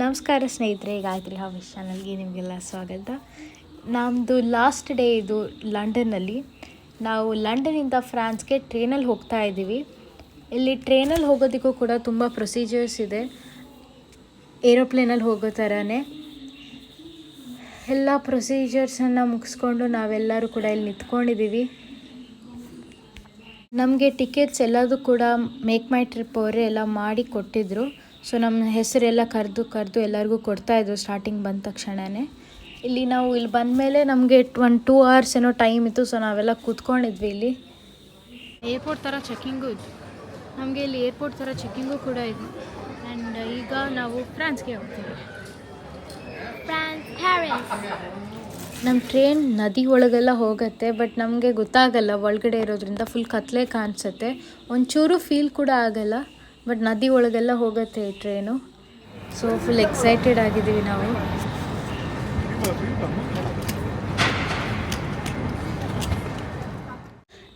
ನಮಸ್ಕಾರ ಸ್ನೇಹಿತರೆ ಗಾಯತ್ರಿ ಹಾವಿಸ್ ಚಾನಲ್ಗೆ ನಿಮಗೆಲ್ಲ ಸ್ವಾಗತ. ನಮ್ಮದು ಲಾಸ್ಟ್ ಡೇ ಇದು ಲಂಡನ್ನಲ್ಲಿ. ನಾವು ಲಂಡನಿಂದ ಫ್ರಾನ್ಸ್ಗೆ ಟ್ರೈನಲ್ಲಿ ಹೋಗ್ತಾ ಇದ್ದೀವಿ. ಇಲ್ಲಿ ಟ್ರೈನಲ್ಲಿ ಹೋಗೋದಕ್ಕೂ ಕೂಡ ತುಂಬ ಪ್ರೊಸೀಜರ್ಸ್ ಇದೆ. ಏರೋಪ್ಲೇನಲ್ಲಿ ಹೋಗೋ ಥರನೇ. ಎಲ್ಲ ಪ್ರೊಸೀಜರ್ಸನ್ನು ಮುಗಿಸ್ಕೊಂಡು ನಾವೆಲ್ಲರೂ ಕೂಡ ಇಲ್ಲಿ ನಿಂತ್ಕೊಂಡಿದ್ದೀವಿ. ನಮಗೆ ಟಿಕೆಟ್ಸ್ ಎಲ್ಲದೂ ಕೂಡ ಮೇಕ್ ಮೈ ಟ್ರಿಪ್ ಅವರೇ ಎಲ್ಲ ಮಾಡಿ ಕೊಟ್ಟಿದ್ದರು ಸೊ ನಮ್ಮ ಹೆಸರೆಲ್ಲ ಕರೆದು ಕರೆದು ಎಲ್ಲರಿಗೂ ಕೊಡ್ತಾಯಿದ್ರು ಸ್ಟಾರ್ಟಿಂಗ್ ಬಂದ ತಕ್ಷಣವೇ ಇಲ್ಲಿ ನಾವು ಇಲ್ಲಿ ಬಂದಮೇಲೆ ನಮಗೆ ಒಂದು ಟೂ ಅವರ್ಸ್ ಏನೋ ಟೈಮ್ ಇತ್ತು ಸೊ ನಾವೆಲ್ಲ ಕೂತ್ಕೊಂಡಿದ್ವಿ ಇಲ್ಲಿ. ಏರ್ಪೋರ್ಟ್ ಥರ ಚೆಕ್ಕಿಂಗು ಇತ್ತು. ನಮಗೆ ಇಲ್ಲಿ ಏರ್ಪೋರ್ಟ್ ಥರ ಚೆಕ್ಕಿಂಗು ಕೂಡ ಇದೆ ಆ್ಯಂಡ್ ಈಗ ನಾವು ಫ್ರಾನ್ಸ್ಗೆ ಹೋಗ್ತೀವಿ. ನಮ್ಮ ಟ್ರೈನ್ ನದಿ ಒಳಗೆಲ್ಲ ಹೋಗುತ್ತೆ ಬಟ್ ನಮಗೆ ಗೊತ್ತಾಗಲ್ಲ ಒಳಗಡೆ ಇರೋದ್ರಿಂದ ಫುಲ್ ಕತ್ಲೆ ಕಾಣಿಸುತ್ತೆ. ಒಂಚೂರು ಫೀಲ್ ಕೂಡ ಆಗಲ್ಲ. ಬಟ್ ನದಿ ಒಳಗೆಲ್ಲ ಹೋಗುತ್ತೆ ಈ ಟ್ರೈನು ಸೊ ಫುಲ್ ಎಕ್ಸೈಟೆಡ್ ಆಗಿದ್ದೀವಿ ನಾವು.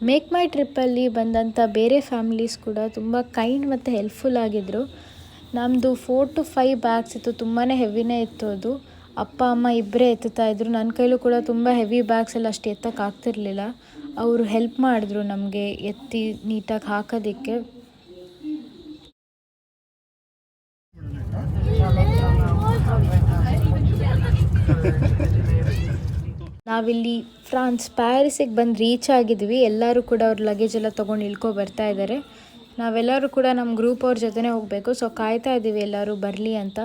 ಮೇಕ್ ಮೈ ಟ್ರಿಪ್ಪಲ್ಲಿ ಬಂದಂಥ ಬೇರೆ ಫ್ಯಾಮಿಲೀಸ್ ಕೂಡ ತುಂಬ ಕೈಂಡ್ ಮತ್ತು ಹೆಲ್ಪ್ಫುಲ್ ಆಗಿದ್ದರು ನಮ್ಮದು ಫೋರ್ ಟು ಫೈವ್ ಬ್ಯಾಗ್ಸ್ ಇತ್ತು ತುಂಬಾ ಹೆವಿನೇ ಇತ್ತು ಅದು. ಅಪ್ಪ, ಅಮ್ಮ ಇಬ್ಬರೇ ಎತ್ತುತ್ತಾ ಇದ್ದರು ನನ್ನ ಕೈಲೂ ಕೂಡ ತುಂಬ ಹೆವಿ ಬ್ಯಾಗ್ಸ್ ಎಲ್ಲ ಅಷ್ಟು ಎತ್ತಕ್ಕೆ ಆಗ್ತಿರ್ಲಿಲ್ಲ ಅವರು ಹೆಲ್ಪ್ ಮಾಡಿದ್ರು ನಮಗೆ ಎತ್ತಿ ನೀಟಾಗಿ ಹಾಕೋದಕ್ಕೆ. ನಾವಿಲ್ಲಿ ಫ್ರಾನ್ಸ್ ಪ್ಯಾರಿಸಿಗೆ ಬಂದು ರೀಚ್ ಆಗಿದ್ವಿ. ಎಲ್ಲರೂ ಕೂಡ ಅವ್ರ ಲಗೇಜ್ ಎಲ್ಲ ತೊಗೊಂಡು ಇಳ್ಕೊ ಬರ್ತಾ ಇದ್ದಾರೆ ನಾವೆಲ್ಲರೂ ಕೂಡ ನಮ್ಮ ಗ್ರೂಪ್ ಅವ್ರ ಜೊತೆನೇ ಹೋಗಬೇಕು. ಸೊ ಕಾಯ್ತಾ ಇದ್ದೀವಿ ಎಲ್ಲರೂ ಬರಲಿ ಅಂತ.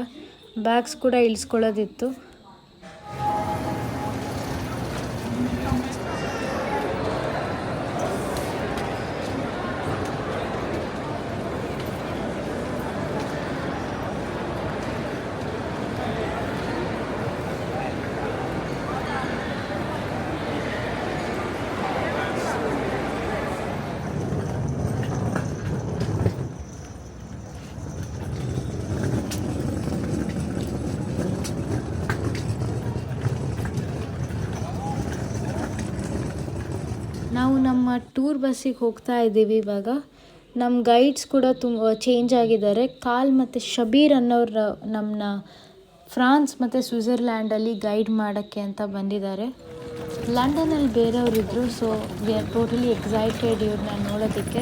ಬ್ಯಾಗ್ಸ್ ಕೂಡ ಇಳಿಸ್ಕೊಳ್ಳೋದಿತ್ತು ನಾವು ನಮ್ಮ ಟೂರ್ ಬಸ್ಸಿಗೆ ಹೋಗ್ತಾ ಇದ್ದೀವಿ ಇವಾಗ. ನಮ್ಮ ಗೈಡ್ಸ್ ಕೂಡ ತುಂಬ ಚೇಂಜ್ ಆಗಿದ್ದಾರೆ. ಕಾಲ್ ಮತ್ತು ಶಬೀರ್ ಅನ್ನೋರು ನಮ್ಮನ್ನ ಫ್ರಾನ್ಸ್ ಮತ್ತು ಸ್ವಿಝರ್ಲ್ಯಾಂಡಲ್ಲಿ ಗೈಡ್ ಮಾಡೋಕ್ಕೆ ಅಂತ ಬಂದಿದ್ದಾರೆ. ಲಂಡನಲ್ಲಿ ಬೇರೆಯವರಿದ್ದರು so we are totally excited ಇವ್ರನ್ನ ನೋಡೋದಕ್ಕೆ.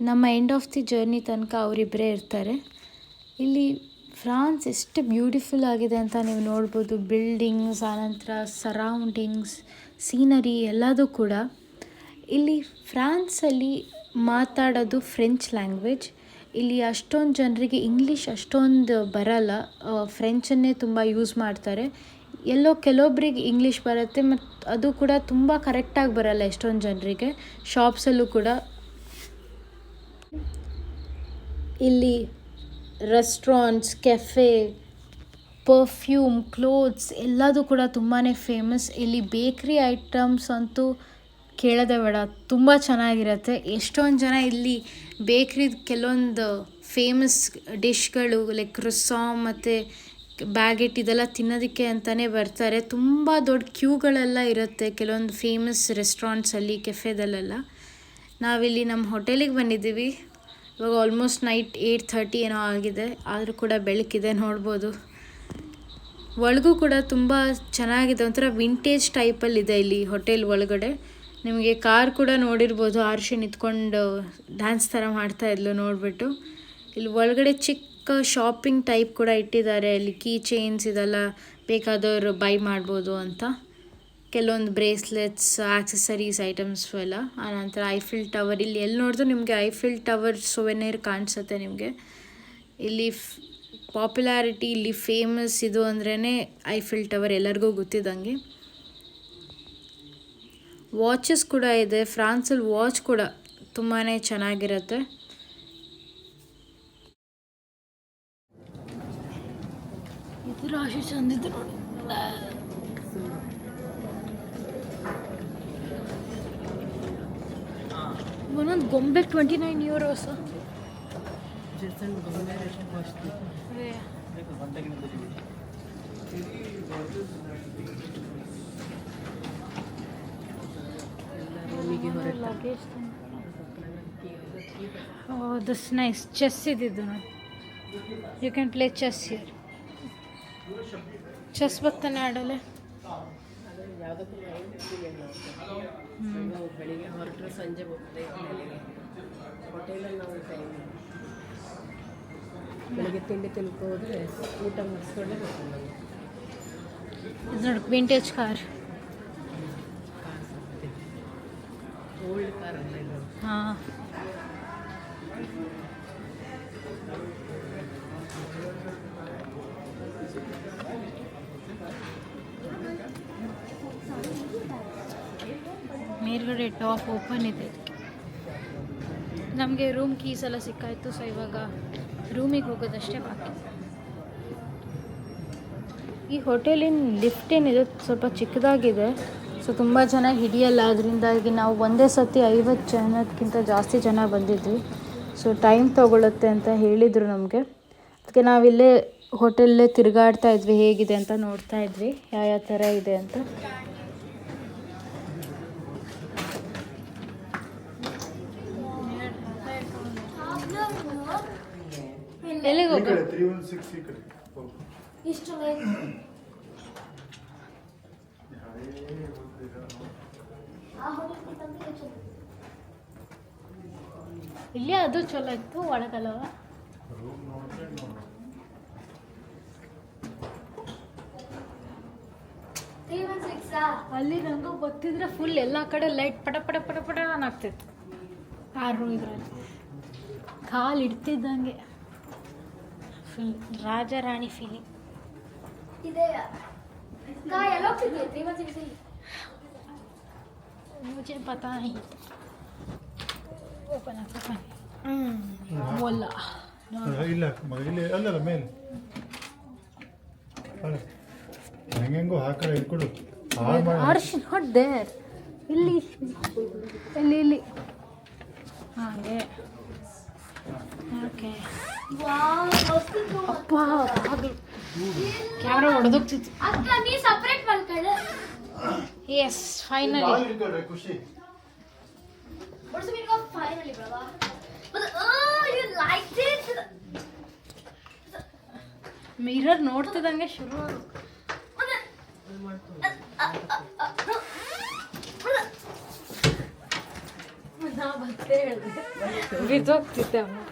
ನಮ್ಮ ಎಂಡ್ ಆಫ್ ದಿ ಜರ್ನಿ ತನಕ ಅವರಿಬ್ಬರೇ ಇರ್ತಾರೆ. ಇಲ್ಲಿ ಫ್ರಾನ್ಸ್ ಎಷ್ಟು ಬ್ಯೂಟಿಫುಲ್ ಆಗಿದೆ ಅಂತ ನೀವು ನೋಡ್ಬೋದು. ಬಿಲ್ಡಿಂಗ್ಸ್ ಆನಂತರ ಸರೌಂಡಿಂಗ್ಸ್, ಸೀನರಿ ಎಲ್ಲದೂ ಕೂಡ. ಇಲ್ಲಿ ಫ್ರಾನ್ಸಲ್ಲಿ ಮಾತಾಡೋದು ಫ್ರೆಂಚ್ ಲ್ಯಾಂಗ್ವೇಜ್. ಇಲ್ಲಿ ಅಷ್ಟೊಂದು ಜನರಿಗೆ ಇಂಗ್ಲೀಷ್ ಅಷ್ಟೊಂದು ಬರಲ್ಲ. ಫ್ರೆಂಚನ್ನೇ ತುಂಬ ಯೂಸ್ ಮಾಡ್ತಾರೆ. ಎಲ್ಲೋ ಕೆಲವೊಬ್ರಿಗೆ ಇಂಗ್ಲೀಷ್ ಬರುತ್ತೆ ಮತ್ತು ಅದು ಕೂಡ ತುಂಬ ಕರೆಕ್ಟಾಗಿ ಬರಲ್ಲ ಎಷ್ಟೊಂದು ಜನರಿಗೆ. ಶಾಪ್ಸಲ್ಲೂ ಕೂಡ. ಇಲ್ಲಿ ರೆಸ್ಟೋರೆಂಟ್ಸ್ ಕೆಫೆ ಪರ್ಫ್ಯೂಮ್ ಕ್ಲೋತ್ಸ್ ಎಲ್ಲದೂ ಕೂಡ ತುಂಬಾ ಫೇಮಸ್ ಇಲ್ಲಿ ಬೇಕ್ರಿ ಐಟಮ್ಸ್ ಅಂತೂ ಕೇಳೋದೇ ಬೇಡ. ತುಂಬ ಚೆನ್ನಾಗಿರುತ್ತೆ. ಎಷ್ಟೊಂದು ಜನ ಇಲ್ಲಿ ಬೇಕ್ರಿದು ಕೆಲವೊಂದು ಫೇಮಸ್ ಡಿಶ್ಗಳು ಲೈಕ್ ಕ್ರೊಸಾಮ್ ಮತ್ತು ಬ್ಯಾಗೆಟ್ ಇದೆಲ್ಲ ತಿನ್ನೋದಕ್ಕೆ ಅಂತಲೇ ಬರ್ತಾರೆ. ತುಂಬ ದೊಡ್ಡ ಕ್ಯೂಗಳೆಲ್ಲ ಇರುತ್ತೆ ಕೆಲವೊಂದು ಫೇಮಸ್ ರೆಸ್ಟೋರೆಂಟ್ಸಲ್ಲಿ ಕೆಫೆದಲ್ಲೆಲ್ಲ ನಾವಿಲ್ಲಿ ನಮ್ಮ ಹೋಟೆಲಿಗೆ ಬಂದಿದ್ದೀವಿ. ಇವಾಗ ಆಲ್ಮೋಸ್ಟ್ ನೈಟ್ ಏಯ್ಟ್ ಥರ್ಟಿ ಏನೋ ಆಗಿದೆ. ಆದರೂ ಕೂಡ ಬೆಳಕಿದೆ ನೋಡ್ಬೋದು. ಒಳಗೂ ಕೂಡ ತುಂಬ ಚೆನ್ನಾಗಿದೆ. ಒಂಥರ ವಿಂಟೇಜ್ ಟೈಪಲ್ಲಿದೆ ಇಲ್ಲಿ ಹೋಟೆಲ್ ಒಳಗಡೆ. ನಿಮಗೆ ಕಾರ್ ಕೂಡ ನೋಡಿರ್ಬೋದು. ಆರ್ಷಿ ನಿಂತ್ಕೊಂಡು ಡ್ಯಾನ್ಸ್ ಥರ ಮಾಡ್ತಾ ಇದ್ಲು ನೋಡಿಬಿಟ್ಟು. ಇಲ್ಲಿ ಒಳಗಡೆ ಚಿಕ್ಕ ಶಾಪಿಂಗ್ ಟೈಪ್ ಕೂಡ ಇಟ್ಟಿದ್ದಾರೆ. ಅಲ್ಲಿ ಕೀ ಚೈನ್ಸ್ ಇದೆಲ್ಲ ಬೇಕಾದವರು ಬೈ ಮಾಡ್ಬೋದು ಅಂತ. ಕೆಲವೊಂದು ಬ್ರೇಸ್ಲೆಟ್ಸ್, ಆಕ್ಸೆಸರೀಸ್, ಐಟಮ್ಸು ಎಲ್ಲ. ಆನಂತರ ಐಫಿಲ್ ಟವರ್. ಇಲ್ಲಿ ಎಲ್ಲಿ ನೋಡಿದ್ರು ನಿಮಗೆ ಐಫಿಲ್ ಟವರ್ ಸೊವೆನೇರ್ ಕಾಣಿಸುತ್ತೆ ನಿಮಗೆ. ಇಲ್ಲಿ ಪಾಪ್ಯುಲಾರಿಟಿ, ಇಲ್ಲಿ ಫೇಮಸ್ ಇದು ಅಂದ್ರೇ ಐಫಿಲ್ ಟವರ್ ಎಲ್ಲರಿಗೂ ಗೊತ್ತಿದ್ದಂಗೆ. ವಾಚಸ್ ಕೂಡ ಇದೆ. ಫ್ರಾನ್ಸಲ್ಲಿ ವಾಚ್ ಕೂಡ ತುಂಬಾ ಚೆನ್ನಾಗಿರುತ್ತೆ. ಇದು ರಾಶಿ ಚಂದಿದ್ದು ನೋಡಿ. ಒಂದೊಂದು ಗೊಂಬೆಗೆ twenty nine euros luggage this nice chess ಇದ್ದಿದ್ದು ನೋಡಿ you can play chess here chess ಬರ್ತಾನೆ ಆಡಲೆ ನಾವು ಬೆಳಿಗ್ಗೆ ಹೊರಟ್ರೆ ಸಂಜೆ ಹೋಗ್ತೇವೆ ಮನೆಗೆ. ಹೋಟೆಲಲ್ಲಿ ನಾವು ಟೈಮ್ ಬೆಳಿಗ್ಗೆ ತಿಂಡಿ ತಿನ್ಕೊ ಹೋದ್ರೆ ಊಟ ಮುಗಿಸ್ಕೊಂಡೇ ಬರ್ತೀವಿ ಇದು ನೋಡಿ vintage car car old car ಅಲ್ಲ ಇದು. ಹಾಂ. ಮೇಲ್ಗಡೆ ಟಾಪ್ ಓಪನ್ ಇದೆ. ನಮಗೆ ರೂಮ್ ಕೀಸ್ ಎಲ್ಲ ಸಿಕ್ಕಾಯಿತು ಸೊ ಇವಾಗ ರೂಮಿಗೆ ಹೋಗೋದಷ್ಟೇ ಬಾಕಿ. ಈ ಹೋಟೆಲಿನ ಲಿಫ್ಟ್ ಏನಿದೆ, ಸ್ವಲ್ಪ ಚಿಕ್ಕದಾಗಿದೆ ಸೊ ತುಂಬ ಜನ ಹಿಡಿಯಲ್ಲ. ಅದರಿಂದಾಗಿ ನಾವು ಒಂದೇ ಸತಿ ಐವತ್ತು ಜನಕ್ಕಿಂತ ಜಾಸ್ತಿ ಜನ ಬಂದಿದ್ವಿ. ಸೊ ಟೈಮ್ ತೊಗೊಳುತ್ತೆ ಅಂತ ಹೇಳಿದರು ನಮಗೆ. ಅದಕ್ಕೆ ನಾವಿಲ್ಲೇ ಹೋಟೆಲ್ಲೇ ತಿರುಗಾಡ್ತಾ ಇದ್ವಿ, ಹೇಗಿದೆ ಅಂತ ನೋಡ್ತಾ ಇದ್ವಿ, ಯಾವ ಯಾವ ಥರ ಇದೆ ಅಂತ. ಎಲ್ಲಿಗೆ ಹೋಗ? ತ್ರೀ ಒನ್ ಸಿಕ್ಸ್ ಈ ಕಡೆ ಹೋಗು. ಇಲ್ಲಿ ಅದು ಚಲೋ ಇತ್ತು ಒಳಗಲ್ಲವ ರೂಮ್ ನೋಡಿದ್ರೆ ನೋಡು. ಅಲ್ಲಿ ನಂಗೂ ಗೊತ್ತಿದ್ರೆ ಫುಲ್ ಎಲ್ಲ ಕಡೆ ಲೈಟ್ ಪಟ ಪಟ ಪಟ ಪಟ ಆಗ್ತಿತ್ತು. ಆ ರೂಮ್ ಇದರಲ್ಲಿ. ಕಾಲು ಇಡ್ತಿದ್ದಂಗೆ ಫುಲ್ ರಾಜ ರಾಣಿ ಫೀಲಿಂಗ್ ಇದೆ का येलो किती थ्री वन सिक्स मुझे पता नहीं ಓಪನ್ ಓಪನ್ ಮೊಲ್ಲ ಇಲ್ಲ ಮಗ ಇಲ್ಲಿ ಅಲ್ಲಲ್ಲ ಮೇಲೆ ಅಲ್ಲ ಹೆಂಗೆಂಗೋ ಆ ಕಡೆ ಇಟ್ಕೊಡು ಹಾಳು ಮಾಡಿ ಆರ್ಶ್ ನಾಟ್ ದೇರ್ ಇಲ್ಲಿ ಇಲ್ಲಿ ಇಲ್ಲಿ ಹಾಗೆ ಓಕೆ ವಾವ್ ಮಸ್ತ್ ಇತ್ತು. ಅಪ್ಪ ಕ್ಯಾಮ್ರಾ ಹೊಡೆದೋಗ್ತಿತ್ತು ಅಕ್ಕ ನೀ ಸಪರೇಟ್ ಮಾಡ್ಕೊಳ್ಳೆ ಎಸ್ ಫೈನಲಿ ಖುಷಿ. oh, it. ಮಿರರ್ ನೋಡ್ತಿದ್ದಂಗೆ ಶುರು ಬಿದ್ದೋಗ್ತಿದ್ದೆ ಅಮ್ಮ.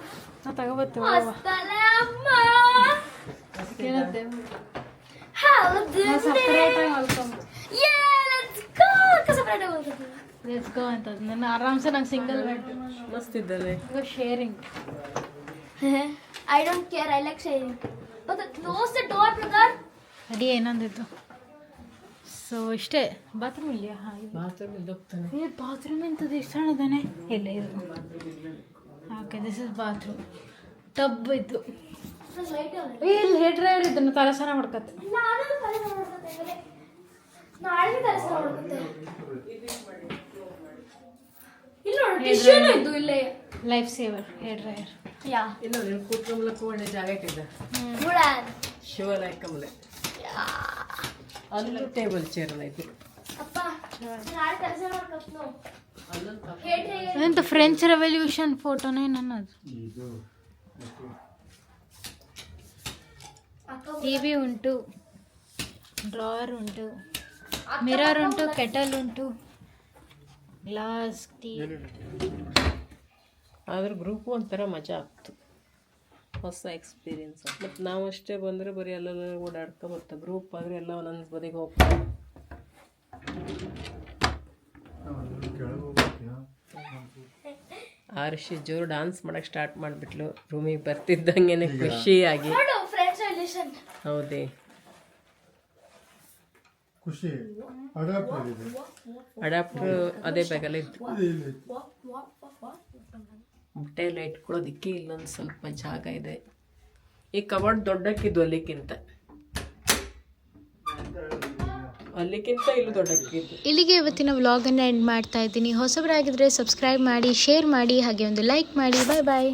ಹೋಗ್ಬೇಕು. ಲೆಟ್ಸ್ ಗೋ ಅಂತ ನನ್ನ ಆರಾಮ್ಸೆ ನಂಗೆ ಸಿಂಗಲ್ ಬೆಡ್ ಮಸ್ತ್ ಇದ್ದಾರೆ sharing I don't care I like sharing but close the door brother ಅಡಿ ಏನಂದಿತ್ತು ಸೊ ಇಷ್ಟೇ. ಬಾತ್ರೂಮ್ ಇದೆಯಾ ಹಾಂ ಬಾತ್ರೂಮ್ ಇಲ್ಲಿ ಹೋಗ್ತಾನೆ. ಏ ಬಾತ್ರೂಮ್ ಎಂತದ್ದು ಎಷ್ಟು ಸಣ್ಣದಾನೆ ಇಲ್ಲ ಇದು okay this is bathroom tub ಇದ್ದು ಇಲ್ಲಿ ಹೇರ್ ಡ್ರೈವರ್ ಇದನ್ನು ತಲಸಾನ ಮಾಡ್ಕತ್ತೆ. Life saver hair dryer yeah. ಇಲ್ಲ ಕೂತ್ಕೊಂಬಲಕ್ಕೂ ಒಳ್ಳೆ ಜಾಗ ಶಿವನ ಯಾ. ಅಲ್ಲೂ ಟೇಬಲ್ ಚೇರ್ ಐತಿ ಅಪ್ಪ ನಾಳೆ ಕೆಲಸ ನೋಡ್ಕೊತ್ನು ಎಂತ ಫ್ರೆಂಚ್ ರೆವಲ್ಯೂಷನ್ ಫೋಟೋನೇ ನನ್ನದು. ಇದು ಟಿವಿ ಟಿ ವಿ ಉಂಟು ಡ್ರಾವರ್ ಉಂಟು ಮಿರರ್ ಉಂಟು ಕೆಟಲ್ ಉಂಟು ಗ್ಲಾಸ್ ಟೀ ಆದ್ರೆ ಗ್ರೂಪ್ ಒಂಥರ ಮಜಾ ಆಗ್ತು. ಹೊಸ ಎಕ್ಸ್ಪೀರಿಯನ್ಸ್ ಮತ್ತು ನಾವು ಅಷ್ಟೇ ಬಂದರೆ ಬರೀ ಎಲ್ಲ ಓಡಾಡ್ಕೊ ಬರ್ತಾ ಗ್ರೂಪ್ ಆದರೆ ಎಲ್ಲ ಒಂದೊಂದು ಬದಿಗೆ ಹೋಗ್ತಾರೆ ಆರುಷಿ ಜೋರು ಡಾನ್ಸ್ ಮಾಡಕ್ ಸ್ಟಾರ್ಟ್ ಮಾಡಿಬಿಟ್ಲು. ರೂಮಿಗೆ ಬರ್ತಿದ್ದಂಗೆ ಖುಷಿಯಾಗಿ. ನೋಡು ಫ್ರೆಂಡ್ಸ್ ರಿಲೇಷನ್ ಹೌದೇ. ಖುಷಿ. ಅಡಾಪ್ಟರ್ ಇದೆ ಅಡಾಪ್ಟರ್ ಅದೇ ಬ್ಯಾಗಲ್ಲೇ ಇತ್ತು ಬಟ್ಟೆ ಎಲ್ಲ ಇಟ್ಕೊಳ್ಳೋದಿಕ್ಕೆ ಇಲ್ಲೊಂದು ಸ್ವಲ್ಪ ಜಾಗ ಇದೆ. ಈ ಕಬಾರ್ಡ್ ಅಲ್ಲಿಕ್ಕಿಂತ. ಅಲ್ಲಿಕ್ಕಿಂತ ಇಲ್ಲಿ ಇಲ್ಲಿಗೆ ಇವತ್ತಿನ ವ್ಲಾಗನ್ನು ಎಂಡ್ ಮಾಡ್ತಾ ಇದ್ದೀನಿ. ಹೊಸಬರಾಗಿದ್ದರೆ ಸಬ್ಸ್ಕ್ರೈಬ್ ಮಾಡಿ ಶೇರ್ ಮಾಡಿ, ಹಾಗೆ ಒಂದು ಲೈಕ್ ಮಾಡಿ. ಬಾಯ್ ಬಾಯ್